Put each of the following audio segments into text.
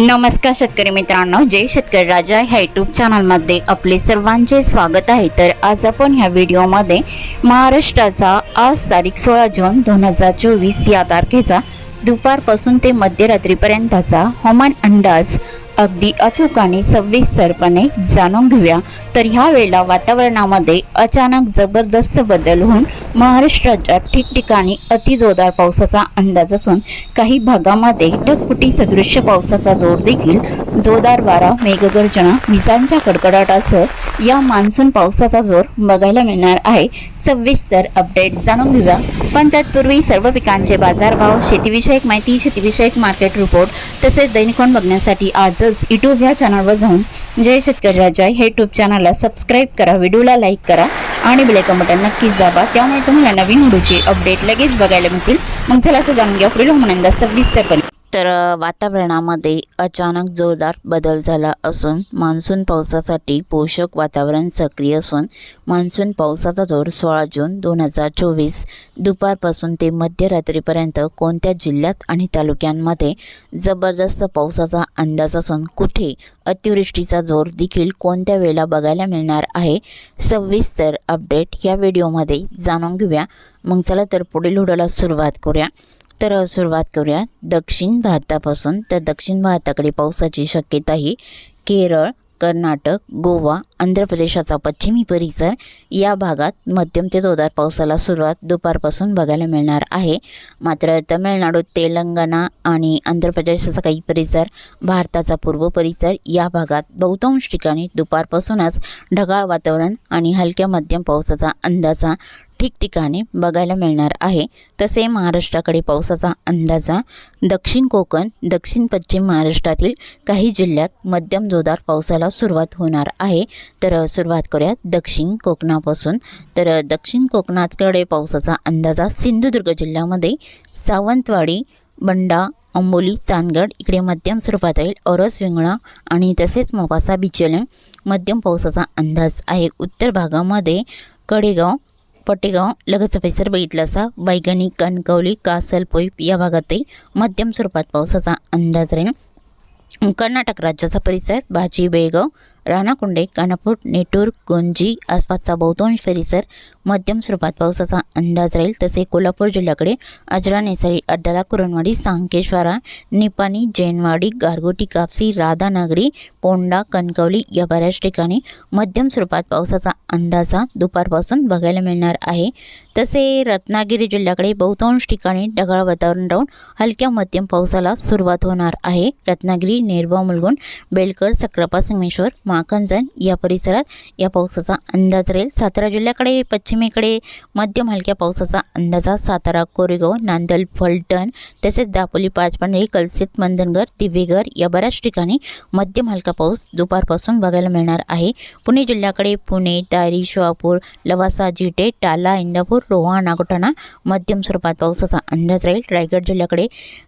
नमस्कार शेतकरी मित्रांनो जय शेतकरी राजा ह्या यूट्यूब चॅनलमध्ये आपले सर्वांचे स्वागत आहे. तर आज आपण ह्या व्हिडिओमध्ये महाराष्ट्राचा आज तारीख सोळा जून दोन हजार चोवीस या तारखेचा दुपारपासून ते मध्यरात्रीपर्यंतचा हवामान अंदाज अगदी अचूक आणि सविस्तरपणे जाणून घेऊया. तर ह्या वेळेला वातावरणामध्ये अचानक जबरदस्त बदल होऊन महाराष्ट्राच्या ठिकठिकाणी अतिजोरदार पावसाचा अंदाज असून काही भागामध्ये ढगफुटी सदृश्य पावसाचा जोर देखील जोरदार वारा मेघगर्जना विजांच्या कडकडाटासह या मान्सून पावसाचा जोर बघायला मिळणार आहे. सविस्तर अपडेट जाणून घेऊया. पण तत्पूर्वी सर्व पिकांचे बाजारभाव शेतीविषयक माहिती शेतीविषयक मार्केट रिपोर्ट तसेच दैनिकोन बघण्यासाठी आजच यूट्यूब या चॅनलवर जाऊन जय शेतकऱ्या जय हे यूट्यूब चॅनलला सबस्क्राईब करा व्हिडिओला लाईक करा आणि बेलायकन बटन नक्कीच दाबा. त्यामुळे तुम्हाला नवीन व्हिडिओचे अपडेट लगेच बघायला मिळतील. मग चला तर जाणून घ्या. पुढील म्हणंदा सविस्तरपणे तर वातावरणामध्ये अचानक जोरदार बदल झाला असून मान्सून पावसासाठी पोषक वातावरण सक्रिय असून मान्सून पावसाचा जोर सोळा जून दोन हजार चोवीस दुपारपासून ते मध्यरात्रीपर्यंत कोणत्या जिल्ह्यात आणि तालुक्यांमध्ये जबरदस्त पावसाचा अंदाज असून कुठे अतिवृष्टीचा जोर देखील कोणत्या वेळेला बघायला मिळणार आहे? सविस्तर अपडेट. या व्हिडिओमध्ये जाणून घेऊया. मग चला तर पुढील हुडाला सुरुवात करूया. तर सुरुवात करूया. दक्षिण भारतापासून तर दक्षिण भारताकडे पावसाची शक्यता ही केरळ कर्नाटक गोवा आंध्र प्रदेशाचा पश्चिमी परिसर या भागात मध्यम ते जोरदार पावसाला सुरुवात दुपारपासून बघायला मिळणार आहे. मात्र तमिळनाडू तेलंगणा आणि आंध्र प्रदेशाचा काही परिसर भारताचा पूर्व परिसर या भागात बहुतांश ठिकाणी दुपारपासूनच ढगाळ वातावरण आणि हलक्या मध्यम पावसाचा अंदाजा ठिकठिकाणी बघायला मिळणार आहे. तसे महाराष्ट्राकडे पावसाचा अंदाजा दक्षिण कोकण दक्षिण पश्चिम महाराष्ट्रातील काही जिल्ह्यात मध्यम जोरदार पावसाला सुरुवात होणार आहे. तर सुरुवात करूयात दक्षिण कोकणापासून. तर दक्षिण कोकणाकडे पावसाचा अंदाजा सिंधुदुर्ग जिल्ह्यामध्ये सावंतवाडी बंडा अंबोली चांदगड इकडे मध्यम स्वरूपात राहील औरस विंगळा आणि तसेच मोपासा बिचलम मध्यम पावसाचा अंदाज आहे. उत्तर भागामध्ये कडेगाव पटेगाव लगतचा परिसर बघितला असा बैगणी कणकवली कासल पोईप या भागातही मध्यम स्वरूपात पावसाचा अंदाज राहील कर्नाटक राज्याचा परिसर भाजी बेळगाव राणाकुंडे कानापूर नेटूर गोंजी आसपासचा बहुतांश परिसर मध्यम स्वरूपात पावसाचा अंदाज राहील. तसे कोल्हापूर जिल्ह्याकडे अजरा नेसारी अड्डाला कुरणवाडी सांकेश्वरा निपाणी जैनवाडी गारगोटी कापसी राधानगरी पोंडा कणकवली या बऱ्याच ठिकाणी मध्यम स्वरूपात पावसाचा अंदाजा दुपारपासून बघायला मिळणार आहे. तसे रत्नागिरी जिल्ह्याकडे बहुतांश ठिकाणी ढगाळ वातावरण राहून हलक्या मध्यम पावसाला सुरुवात होणार आहे. रत्नागिरी नेरवा मुलगुण बेलकर सक्रापा संगमेश्वर माखंजन या परिसरात या पावसाचा अंदाज राहील. सातारा जिल्ह्याकडे पश्चिमेकडे मध्यम हलक्या पावसाचा अंदाजा सातारा कोरेगाव नांदल फलटण तसेच दापोली पाचपांडे कलसित मंदनगर दिवेघर या बऱ्याच ठिकाणी मध्यम हलका पाऊस दुपारपासून बघायला मिळणार आहे. पुणे जिल्ह्याकडे पुणे तारी शहापूर लवासा जिटे टाला इंदापूर रोहा नागोठाणा मध्यम स्वरूपात पावसाचा अंदाज राहील. रायगड जिल्ह्याकडे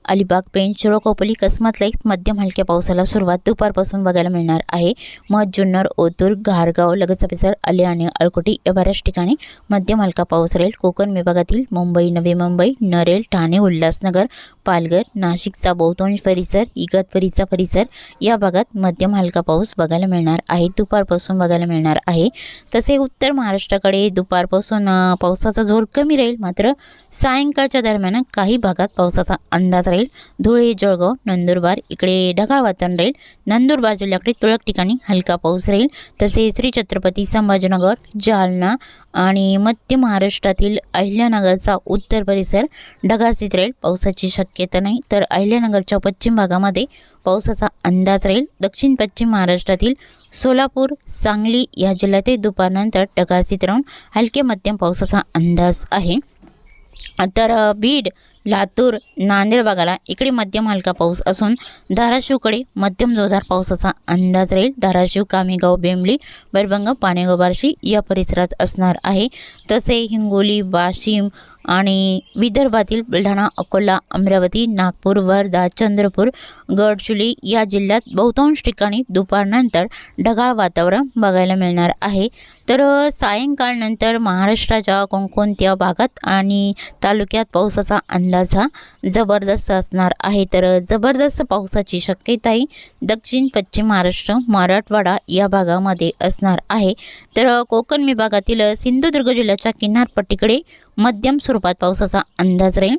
अलिबाग पेंच चिरोकोपली कसमतलाई मध्यम हलक्या पावसाला सुरुवात दुपारपासून बघायला मिळणार आहे. मध जुन्नर ओतूर घारगाव लगतचा परिसर आले आणि अळकोटी या बऱ्याच ठिकाणी मध्यम हलका पाऊस राहील. कोकण विभागातील मुंबई नवी मुंबई नरेल ठाणे उल्हासनगर पालघर नाशिकचा बहुतांश परिसर इगतपुरीचा परिसर या भागात मध्यम हलका पाऊस बघायला मिळणार आहे. दुपारपासून बघायला मिळणार आहे. तसे उत्तर महाराष्ट्राकडे दुपारपासून पावसाचा पावसाचा जोर कमी राहील मात्र सायंकाळच्या दरम्यान काही भागात पावसाचा अंदाज राहील. धुळे जळगाव नंदुरबार इकडे ढगाळ वातावरण राहील. नंदुरबार जिल्ह्याकडे तुरळक ठिकाणी हलका पाऊस राहील. तसेच श्री छत्रपती संभाजीनगर जालना आणि मध्य महाराष्ट्रातील अहिल्यानगरचा उत्तर परिसर ढगास्थित राहील. पावसाची शक्यता नाही तर अहिल्यानगरच्या पश्चिम भागामध्ये पावसाचा अंदाज राहील. दक्षिण पश्चिम महाराष्ट्रातील सोलापूर सांगली या जिल्ह्यातही दुपारनंतर ढगास्थित राहून हलके मध्यम पावसाचा अंदाज अंदाज आहे. तर बीड लातूर नांदेड भागाला इकडे मध्यम हलका पाऊस असून धाराशिवकडे मध्यम जोरदार पावसाचा अंदाज राहील. धाराशिव कामेगाव बेंबली बैरभंग पाणेगाव बार्शी या परिसरात असणार आहे. तसे हिंगोली वाशिम आणि विदर्भातील बुलढाणा अकोला अमरावती नागपूर वर्धा चंद्रपूर गडचुली या जिल्ह्यात बहुतांश ठिकाणी दुपारनंतर ढगाळ वातावरण बघायला मिळणार आहे. तर सायंकाळनंतर महाराष्ट्राच्या कोणकोणत्या भागात आणि तालुक्यात पावसाचा अंदाज हा जबरदस्त असणार आहे. तर जबरदस्त पावसाची शक्यताही दक्षिण पश्चिम महाराष्ट्र मराठवाडा या भागामध्ये असणार आहे. तर कोकण विभागातील सिंधुदुर्ग जिल्ह्याच्या किनारपट्टीकडे मध्यम स्वरूपात पावसाचा अंदाज राहील.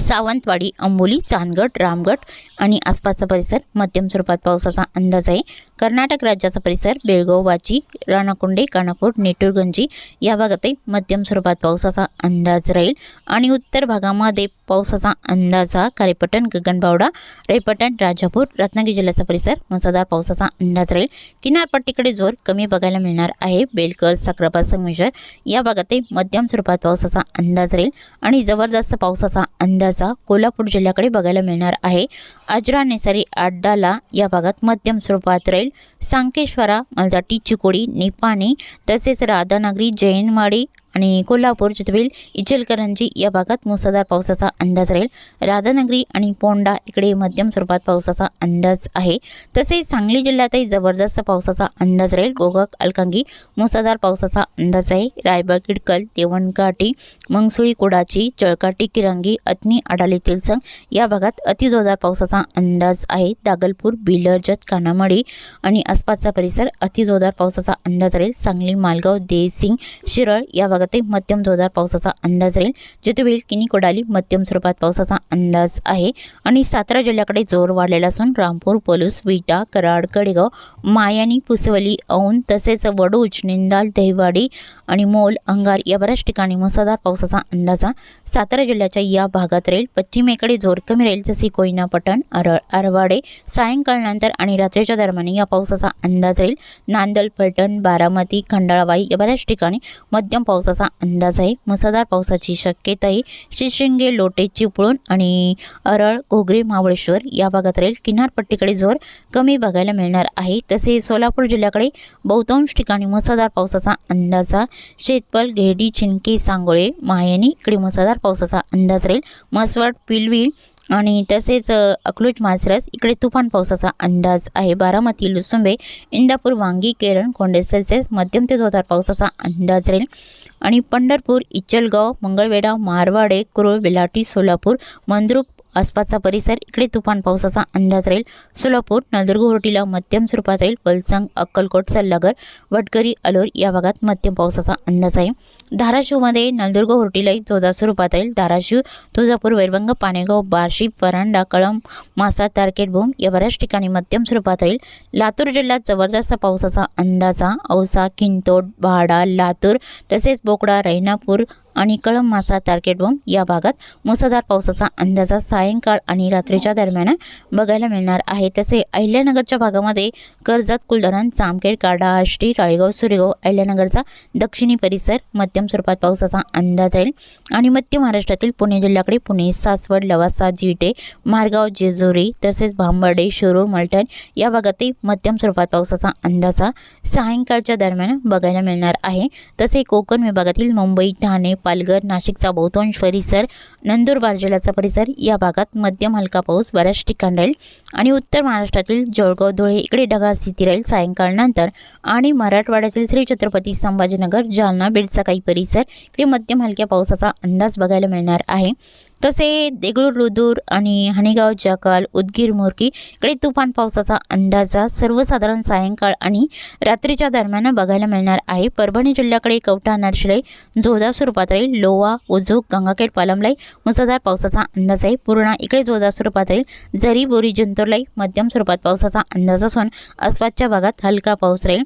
सावंतवाडी अंबोली चांदगड रामगड आणि आसपासचा परिसर मध्यम स्वरूपात पावसाचा अंदाज आहे. कर्नाटक राज्याचा परिसर बेळगाव वाची राणाकुंडे कानापूर नेटूरगंजी या भागातही मध्यम स्वरूपात पावसाचा अंदाज राहील. आणि उत्तर भागामध्ये पावसाचा अंदाज हा खारेपटण गगनबावडा रेपटण राजापूर रत्नागिरी जिल्ह्याचा परिसर मुसळधार पावसाचा अंदाज राहील. किनारपट्टीकडे जोर कमी बघायला मिळणार आहे. बेलकर साक्रापा संगमेश्वर या भागातही मध्यम स्वरूपात पावसाचा अंदाज राहील. आणि जबरदस्त पावसाचा अंदाज कोल्हापूर जिल्ह्याकडे बघायला मिळणार आहे. अजरा नेसारी आड्डाला या भागात मध्यम स्वरूपात राहील. सांकेश्वरा मलजाटी चिकोडी निपाणी तसेच राधानगरी जैनवाडी आणि कोल्हापूर चितबिल इचलकरंजी या भागात मुसळधार पावसाचा अंदाज राहील. राधानगरी आणि पोंडा इकडे मध्यम स्वरूपात पावसाचा अंदाज आहे. तसेच सांगली जिल्ह्यातही जबरदस्त पावसाचा अंदाज राहील. गोगक अलकांगी मुसळधार पावसाचा अंदाज आहे. रायबा किडकल देवणघाटी मंगसुळी कुडाची चळकाटी किरंगी अत्नी आडाली तेलसंग या भागात अतिजोरदार पावसाचा अंदाज आहे. दागलपूर बिलरजत कानामडी आणि आसपासचा परिसर अतिजोरदार पावसाचा अंदाज राहील. सांगली मालगाव देसिंग शिरळ या भागात भागातही मध्यम जोरदार पावसाचा अंदाज राहील. जितुबेल किनी कोडाली मध्यम स्वरूपात पावसाचा अंदाज आहे. आणि सातारा जिल्ह्याकडे जोर वाढलेला असून रामपूर पलूस विटा कराड कडेगाव मायानी पुसवली औंध तसेच वडूज निंदाल दहिवाडी आणि मोल अंगार या बऱ्याच ठिकाणी मुसळधार पावसाचा अंदाजा सातारा जिल्ह्याच्या या भागात राहील पश्चिमेकडे जोर कमी राहील जसे कोयना पटण अरळ आरवाडे सायंकाळनंतर आणि रात्रीच्या दरम्यान या पावसाचा अंदाज राहील. नांदल फलटण बारामती खंडाळाबाई या बऱ्याच ठिकाणी मध्यम पावसाचा अंदाज आहे. मुसळधार पावसाची शक्यताही शिशिंगे लोटे चिपळूण आणि अरळ घोगरे महाबळेश्वर या भागात राहील किनारपट्टीकडे जोर कमी बघायला मिळणार आहे. तसे सोलापूर जिल्ह्याकडे बहुतांश ठिकाणी मुसळधार पावसाचा अंदाजा शेतपाल घेडी चिंके सांगोळे मायनी इकडे मुसळधार पावसाचा अंदाज राहील. म्हसवड पिलवी आणि तसेच अकलूज मासरस इकडे तुफान पावसाचा अंदाज आहे. बारामती लुसुंबे इंदापूर वांगी केरळ कोंडे सेल्सेस मध्यम ते जोरदार पावसाचा अंदाज राहील. आणि पंढरपूर इचलगाव मंगळवेढा मारवाडे कुरुळ बेलाटी सोलापूर मंद्रुप आसपासचा परिसर इकडे तुफान पावसाचा अंदाज राहील. सोलापूर नळदुर्ग होटीला मध्यम स्वरूपात राहील. वलसंग अक्कलकोट सल्लागर वटकरी अलोर या भागात मध्यम पावसाचा अंदाज आहे. धाराशिवमध्ये नळदुर्ग होटीलाही जोरदार स्वरूपात राहील. धाराशिव तुळजापूर वैरभंग पाणेगाव बार्शी परांडा कळम मासा तारकेटभूम या बऱ्याच ठिकाणी मध्यम स्वरूपात राहील. लातूर जिल्ह्यात जबरदस्त पावसाचा अंदाजा औसा किंतोड वाडा लातूर तसेच बोकडा रैनापूर आणि कळंब मासा तारकेटबोम या भागात मुसळधार पावसाचा अंदाजा सायंकाळ आणि रात्रीच्या दरम्यान बघायला मिळणार आहे. तसे अहिल्यानगरच्या भागामध्ये कर्जत कुलधरण चामखेड काडा आष्टी राळेगाव सुरेगाव अहिल्यानगरचा दक्षिणी परिसर मध्यम स्वरूपात पावसाचा अंदाज राहील. आणि मध्य महाराष्ट्रातील पुणे जिल्ह्याकडे पुणे सासवड लवासा जिटे मारगाव जेजुरी तसेच भांबर्डे शिरूर मलठण या भागातही मध्यम स्वरूपात पावसाचा अंदाजा सायंकाळच्या दरम्यान बघायला मिळणार आहे. तसे कोकण विभागातील मुंबई ठाणे पालघर नाशिकचा बहुतांश परिसर नंदुरबार जिल्ह्याचा परिसर. या भागात मध्यम हलका पाऊस बऱ्याच ठिकाणी राहील. आणि उत्तर महाराष्ट्रातील जळगाव धुळे इकडे ढगाळ स्थिती राहील. सायंकाळनंतर आणि मराठवाड्यातील श्री छत्रपती संभाजीनगर जालना बीडचा काही परिसर इकडे मध्यम हलक्या पावसाचा अंदाज बघायला मिळणार आहे. तसे देगलूर रुदूर आणि हणेगाव जाकाल उदगीर मोरकी इकडे तुफान पावसाचा अंदाजा सर्वसाधारण सायंकाळ आणि रात्रीच्या दरम्यान बघायला मिळणार आहे. परभणी जिल्ह्याकडे कवठा नरशिलाई जोरदार स्वरूपात राहील लोवा उजूक गंगाखेड पालमलाई मुसळधार पावसाचा अंदाज आहे. पूर्णा इकडे जोरदार स्वरूपात राहील जरी बोरी जिंतूरलाई मध्यम स्वरूपात पावसाचा अंदाज असून आसपासच्या भागात हलका पाऊस राहील.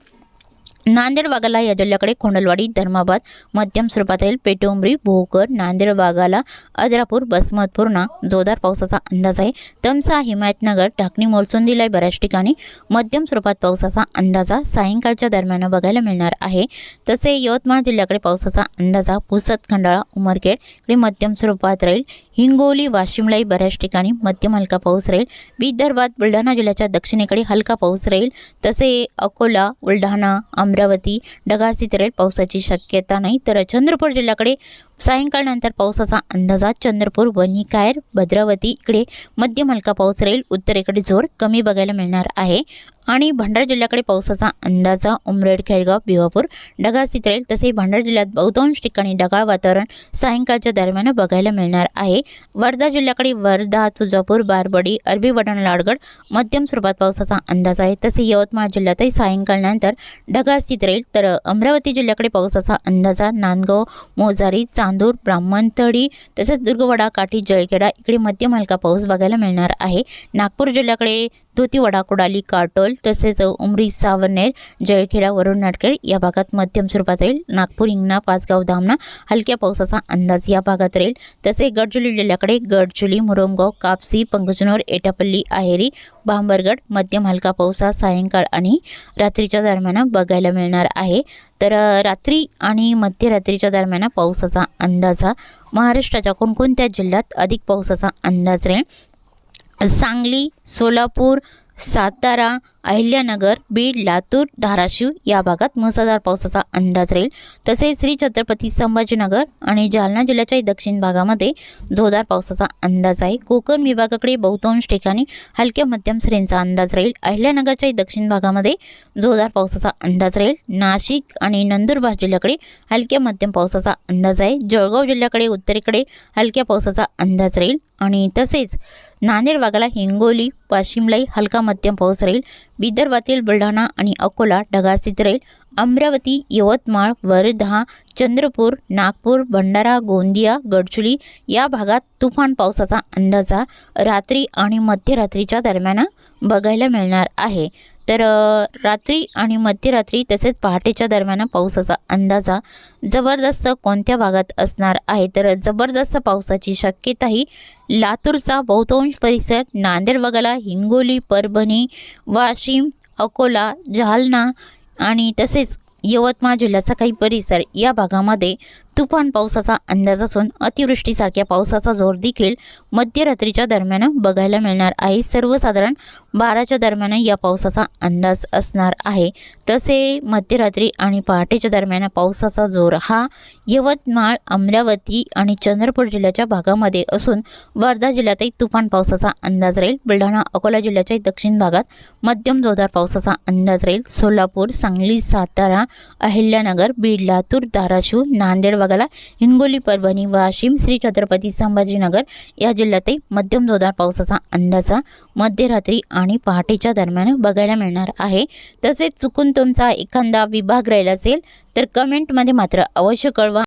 नांदेड भागाला या जिल्ह्याकडे खोंडलवाडी धर्माबाद मध्यम स्वरूपात राहील पेटोंबरी भोकर नांदेड भागाला अजरापूर बसमतपूर्णा जोरदार पावसाचा अंदाज आहे. तमसा हिमायतनगर ढाकणी मोरचुंदीला बऱ्याच ठिकाणी मध्यम स्वरूपात पावसाचा अंदाजा सायंकाळच्या दरम्यान बघायला मिळणार आहे. तसे यवतमाळ जिल्ह्याकडे पावसाचा अंदाजा पुसद खंडाळा उमरखेड इकडे मध्यम स्वरूपात राहील. हिंगोली वाशिमलाही बऱ्याच ठिकाणी मध्यम हलका पाऊस राहील. विदर्भात बुलढाणा जिल्ह्याच्या दक्षिणेकडे हलका पाऊस राहील. तसे अकोला बुलढाणा अमरावती ढगाळस्थित राहील. पावसाची शक्यता नाही. तर चंद्रपूर जिल्ह्याकडे सायंकाळनंतर पावसाचा अंदाजा चंद्रपूर वणी कायर भद्रावती इकडे मध्यम हलका पाऊस राहील. उत्तरेकडे जोर कमी बघायला मिळणार आहे. आणि भंडारा जिल्ह्याकडे पावसाचा अंदाजा उमरेड खेळगाव भिवापूर ढगाळ राहील तसेच भंडारा जिल्ह्यात बहुतांश ठिकाणी ढगाळ वातावरण सायंकाळच्या दरम्यान बघायला मिळणार आहे. वर्धा जिल्ह्याकडे वर्धा तुळजापूर बारबडी अरबी वडण लाडगड मध्यम स्वरूपात पावसाचा अंदाज आहे. तसे यवतमाळ जिल्ह्यातही सायंकाळनंतर ढगाळ स्थित राहील तर अमरावती जिल्ह्याकडे पावसाचा अंदाजा नांदगाव मोजारी चांदूर ब्राह्मणतडी तसेच दुर्गवडा काठी जळखेडा इकडे मध्यम हलका पाऊस बघायला मिळणार आहे. नागपूर जिल्ह्याकडे धोतीवडा वडाकुडाली काटोल तसेच उमरी सावनेर जळखेडा वरुण नाटकेड या भागात मध्यम स्वरूपात राहील. नागपूर हिंगणा पाचगाव धामणा हलक्या पावसाचा अंदाज या भागात राहील. तसे गडचुली जिल्ह्याकडे गडचुली मुरमगाव कापसी पंकजनोर एटापल्ली आहेरी भांबरगड मध्यम हलका पावसा सायंकाळ आणि रात्रीच्या दरम्यान बघायला मिळणार आहे. तर रात्री आणि मध्यरात्रीच्या दरम्यान पावसाचा अंदाज हा महाराष्ट्राच्या कोणकोणत्या जिल्ह्यात अधिक पावसाचा अंदाज राहील? सांगली सोलापूर सातारा अहिल्यानगर बीड लातूर धाराशिव या भागात मुसळधार पावसाचा अंदाज राहील. तसेच श्री छत्रपती संभाजीनगर आणि जालना जिल्ह्याच्या दक्षिण भागामध्ये जोरदार पावसाचा अंदाज आहे. कोकण विभागाकडे बहुतांश ठिकाणी हलक्या मध्यम सरींचा अंदाज राहील. अहिल्यानगरच्या दक्षिण भागामध्ये जोरदार पावसाचा अंदाज राहील. नाशिक आणि नंदुरबार जिल्ह्याकडे हलक्या मध्यम पावसाचा अंदाज आहे. जळगाव जिल्ह्याकडे उत्तरेकडे हलक्या पावसाचा अंदाज राहील. आणि तसेच नांदेड भागाला हिंगोली वाशिमलाही हलका मध्यम पाऊस राहील. विदर्भातील बुलढाणा आणि अकोला ढगासित राहील. अमरावती यवतमाळ वर्धा चंद्रपूर नागपूर भंडारा गोंदिया गडचुली या भागात तुफान पावसाचा अंदाजा रात्री आणि मध्यरात्रीच्या दरम्यान बघायला मिळणार आहे. तर रात्री आणि मध्यरात्री तसेच पहाटेच्या दरम्यान पावसाचा अंदाजा जबरदस्त कोणत्या भागात असणार आहे? तर जबरदस्त पावसाची शक्यताही लातूरचा बहुतांश परिसर नांदेड वगळा हिंगोली परभणी वाशिम अकोला जालना आणि तसेच यवतमाळ जिल्ह्याचा काही परिसर या भागामध्ये तुफान पावसाचा अंदाज असून अतिवृष्टीसारख्या पावसाचा जोर देखील मध्यरात्रीच्या दरम्यान बघायला मिळणार आहे. सर्वसाधारण बाराच्या दरम्यान या पावसाचा अंदाज असणार आहे. तसे मध्यरात्री आणि पहाटेच्या दरम्यान पावसाचा जोर हा यवतमाळ अमरावती आणि चंद्रपूर जिल्ह्याच्या भागामध्ये असून वर्धा जिल्ह्यातही तुफान पावसाचा अंदाज राहील. बुलढाणा अकोला जिल्ह्याच्या दक्षिण भागात मध्यम जोरदार पावसाचा अंदाज राहील. सोलापूर सांगली सातारा अहिल्यानगर बीड लातूर धाराशिव नांदेड विभागाला हिंगोली परभणी वाशिम श्री छत्रपती संभाजीनगर या जिल्ह्यातही मध्यम जोरदार पावसाचा अंदाजा मध्यरात्री आणि पहाटेच्या दरम्यान बघायला मिळणार आहे. तसेच चुकून तुमचा एखादा विभाग राहिला असेल तर कमेंटमध्ये मात्र अवश्य कळवा.